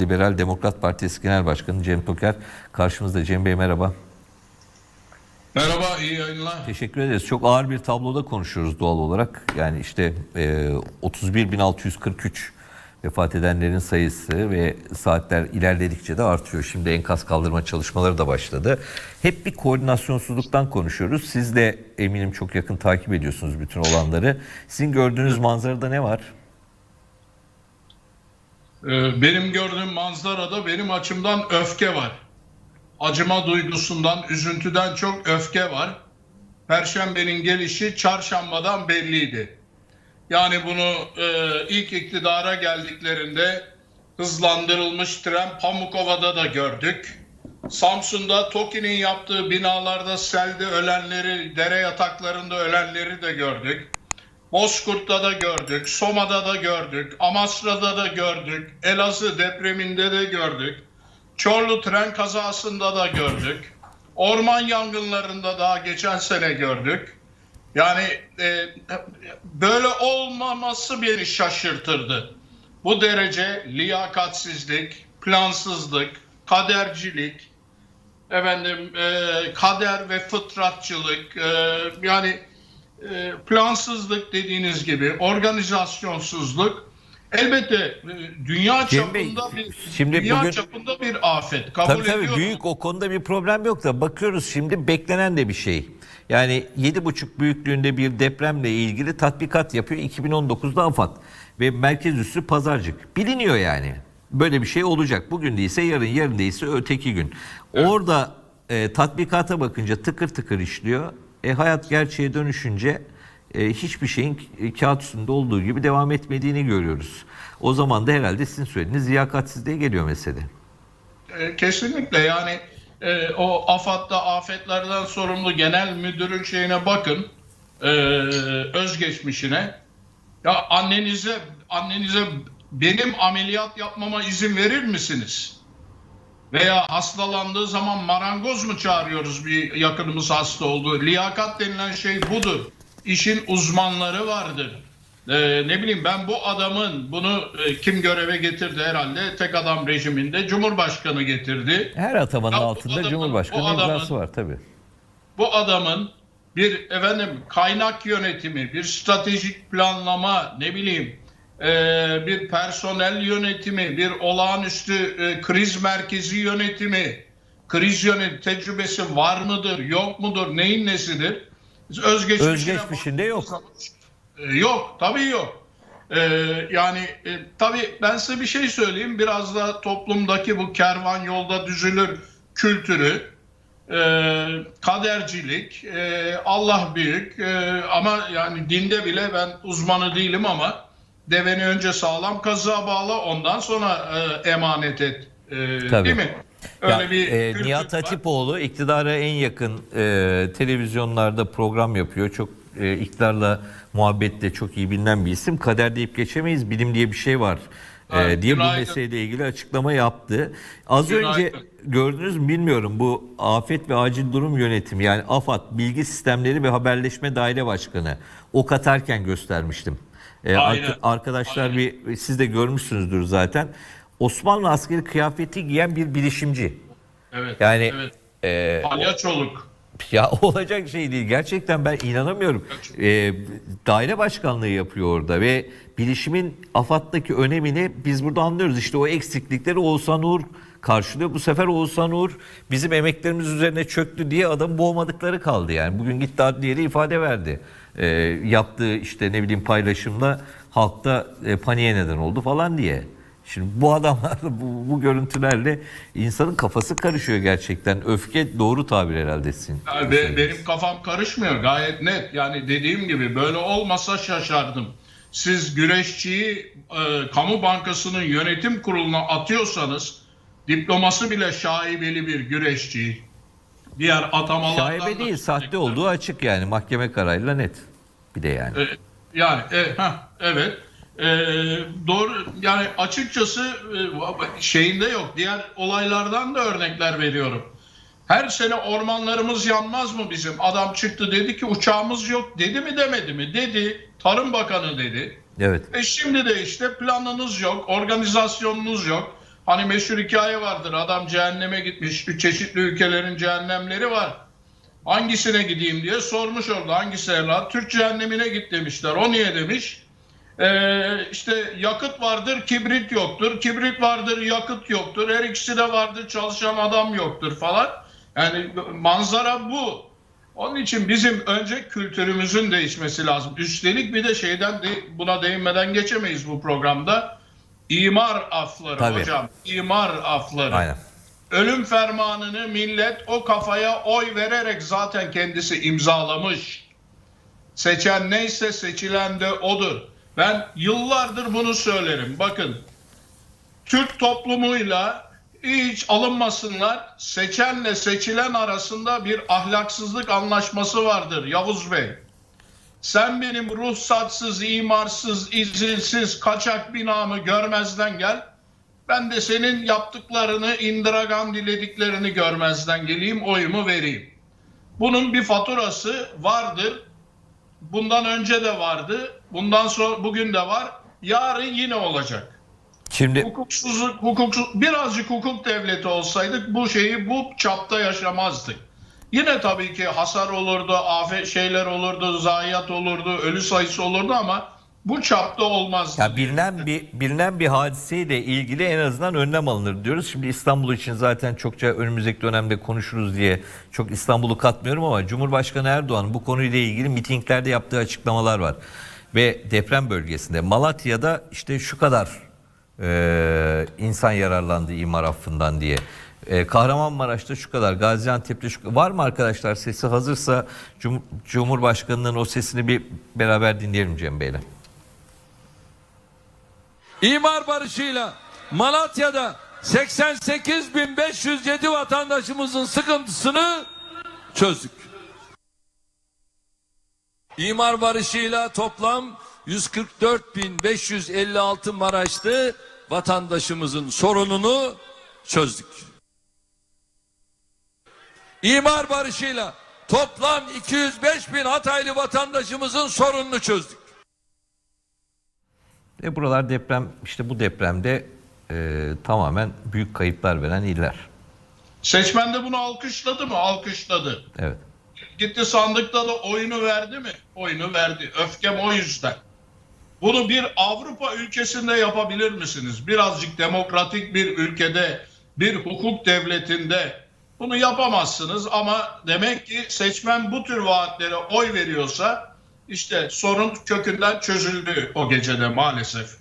Liberal Demokrat Partisi Genel Başkanı Cem Toker karşımızda. Cem Bey merhaba. Merhaba, iyi yayınlar. Teşekkür ederiz. Çok ağır bir tabloda konuşuyoruz doğal olarak. Yani işte e, 31.643 vefat edenlerin sayısı ve saatler ilerledikçe de artıyor. Şimdi enkaz kaldırma çalışmaları da başladı. Hep bir koordinasyonsuzluktan konuşuyoruz. Siz de eminim çok yakın takip ediyorsunuz bütün olanları. Sizin gördüğünüz manzarada ne var? Ee, Benim gördüğüm manzarada benim açımdan öfke var. Acıma duygusundan, üzüntüden çok öfke var. Perşembenin gelişi çarşambadan belliydi. Yani bunu e, ilk iktidara geldiklerinde hızlandırılmış tren Pamukova'da da gördük. Samsun'da TOKİ'nin yaptığı binalarda selde ölenleri, dere yataklarında ölenleri de gördük. Bozkurt'ta da gördük, Soma'da da gördük, Amasra'da da gördük, Elazığ depreminde de gördük, Çorlu tren kazasında da gördük, orman yangınlarında daha geçen sene gördük. Yani e, böyle olmaması beni şaşırtırdı. Bu derece liyakatsizlik, plansızlık, kadercilik, efendim e, kader ve fıtratçılık, e, yani e, plansızlık dediğiniz gibi, organizasyonsuzluk elbette e, dünya Cem Bey, çapında bir şimdi dünya bugün- çapında bir afet. Kabul Tabii tabii ediyorum. büyük o konuda bir problem yok da bakıyoruz şimdi beklenen de bir şey. Yani 7,5 büyüklüğünde bir depremle ilgili tatbikat yapıyor 2019'da AFAD ve merkez üssü Pazarcık. Biliniyor yani. Böyle bir şey olacak. Bugün değilse yarın, yarın değilse öteki gün. Orada e, tatbikata bakınca tıkır tıkır işliyor. E, hayat gerçeğe dönüşünce e, hiçbir şeyin k- kağıt üstünde olduğu gibi devam etmediğini görüyoruz. O zaman da herhalde sizin söylediğiniz liyakatsizliğe geliyor mesele. E, Kesinlikle yani e, o AFAD'da afetlerden sorumlu genel müdürün şeyine bakın e, özgeçmişine. Ya annenize annenize benim ameliyat yapmama izin verir misiniz? Veya hastalandığı zaman marangoz mu çağırıyoruz bir yakınımız hasta oldu? Liyakat denilen şey budur. İşin uzmanları vardır. Ee, ne bileyim ben bu adamın bunu e, kim göreve getirdi herhalde tek adam rejiminde Cumhurbaşkanı getirdi. Her atamanın Ya altında adamın- Cumhurbaşkanı imzası var tabii. bu adamın bir efendim kaynak yönetimi, bir stratejik planlama, ne bileyim bir personel yönetimi, bir olağanüstü e, kriz merkezi yönetimi, kriz yönet tecrübesi var mıdır, yok mudur, neyin nesidir? Özgeçmişine Özgeçmişinde yok. e, Yok, tabii yok. E, yani e, tabii ben size bir şey söyleyeyim. Biraz da toplumdaki bu kervan yolda düzülür kültürü, e, kadercilik, e, Allah büyük e, ama yani dinde bile ben uzmanı değilim ama deveni önce sağlam kazığa bağla ondan sonra e, emanet et. E, Tabii. Değil mi? Öyle Ya, bir e, Nihat var. Hatipoğlu iktidara en yakın e, televizyonlarda program yapıyor. Çok e, iktidarla muhabbetle çok iyi bilinen bir isim. Kader deyip geçemeyiz. Bilim diye bir şey var. Evet, diye bu günaydın. meseleyle ilgili açıklama yaptı. Az Günaydın. önce gördünüz mü bilmiyorum bu Afet ve Acil Durum Yönetimi yani AFAD Bilgi Sistemleri ve Haberleşme Daire Başkanı ok atarken göstermiştim. E, Aynen. arka- arkadaşlar bir siz de görmüşsünüzdür zaten. Osmanlı askeri kıyafeti giyen bir bilişimci. Evet. Yani evet. e, Palyaçoluk. ya olacak şey değil. Gerçekten ben inanamıyorum. E, daire başkanlığı yapıyor orada ve bilişimin AFAD'daki önemini biz burada anlıyoruz. İşte o eksiklikleri Oğuzhan Uğur karşılıyor. Bu sefer Oğuzhan Uğur bizim emeklerimiz üzerine çöktü diye adam boğmadıkları kaldı yani. Bugün gitti adliyede ifade verdi. E, yaptığı işte ne bileyim paylaşımla halkta e, paniğe neden oldu falan diye. Şimdi bu adamlar bu, bu görüntülerle insanın kafası karışıyor gerçekten. Öfke doğru tabir herhalde sizin. Yani be- benim kafam karışmıyor gayet net. Yani dediğim gibi böyle olmasa şaşardım. Siz güreşçiyi e, kamu bankasının yönetim kuruluna atıyorsanız diploması bile şaibeli bir güreşçi. Diğer atamalardan Şaibe değil, sahte olduğu açık yani mahkeme kararıyla net. Bir de yani. E, yani e, heh, evet. E, doğru yani açıkçası e, şeyinde yok. Diğer olaylardan da örnekler veriyorum. Her sene ormanlarımız yanmaz mı bizim? Adam çıktı dedi ki uçağımız yok. Dedi mi demedi mi? Dedi. Tarım Bakanı dedi. Evet. E şimdi de işte planınız yok, organizasyonunuz yok. Hani meşhur hikaye vardır. Adam cehenneme gitmiş. Üç çeşitli ülkelerin cehennemleri var. Hangisine gideyim diye sormuş orada. Hangisi evlat? Türk cehennemine git demişler. O niye demiş? Ee, işte yakıt vardır, kibrit yoktur. Kibrit vardır, yakıt yoktur. Her ikisi de vardır, çalışan adam yoktur falan. Yani manzara bu. Onun için bizim önce kültürümüzün değişmesi lazım. Üstelik bir de şeyden de, buna değinmeden geçemeyiz bu programda. İmar afları Tabii. hocam. İmar afları. Aynen. Ölüm fermanını millet o kafaya oy vererek zaten kendisi imzalamış. Seçen neyse seçilen de odur. Ben yıllardır bunu söylerim. Bakın Türk toplumuyla hiç alınmasınlar. Seçenle seçilen arasında bir ahlaksızlık anlaşması vardır Yavuz Bey. Sen benim ruhsatsız, imarsız, izinsiz, kaçak binamı görmezden gel. Ben de senin yaptıklarını, Indira dilediklerini görmezden geleyim, oyumu vereyim. Bunun bir faturası vardır. Bundan önce de vardı. Bundan sonra bugün de var. Yarın yine olacak. Şimdi Hukuksuzluk, hukuksuz, birazcık hukuk devleti olsaydık bu şeyi bu çapta yaşamazdık. Yine tabii ki hasar olurdu, afet şeyler olurdu, zayiat olurdu, ölü sayısı olurdu ama bu çapta olmazdı. Ya bilinen bir bilinen bir hadiseyle ilgili en azından önlem alınır diyoruz. Şimdi İstanbul için zaten çokça önümüzdeki dönemde konuşuruz diye çok İstanbul'u katmıyorum ama Cumhurbaşkanı Erdoğan bu konuyla ilgili mitinglerde yaptığı açıklamalar var. Ve deprem bölgesinde Malatya'da işte şu kadar e, insan yararlandı imar affından diye. E, Kahramanmaraş'ta şu kadar, Gaziantep'te şu Var mı arkadaşlar sesi hazırsa Cum- Cumhurbaşkanı'nın o sesini bir beraber dinleyelim Cem Bey'le. İmar barışıyla Malatya'da 88.507 vatandaşımızın sıkıntısını çözdük. İmar barışıyla toplam 144.556 Maraşlı vatandaşımızın sorununu çözdük. İmar barışıyla toplam 205.000 Hataylı vatandaşımızın sorununu çözdük. E buralar deprem işte bu depremde e, tamamen büyük kayıplar veren iller. Seçmen de bunu alkışladı mı? Alkışladı. Evet. Gitti sandıkta da oyunu verdi mi? Oyunu verdi. Öfkem o yüzden. Bunu bir Avrupa ülkesinde yapabilir misiniz? Birazcık demokratik bir ülkede, bir hukuk devletinde bunu yapamazsınız ama demek ki seçmen bu tür vaatlere oy veriyorsa işte sorun kökünden çözüldü o gecede maalesef.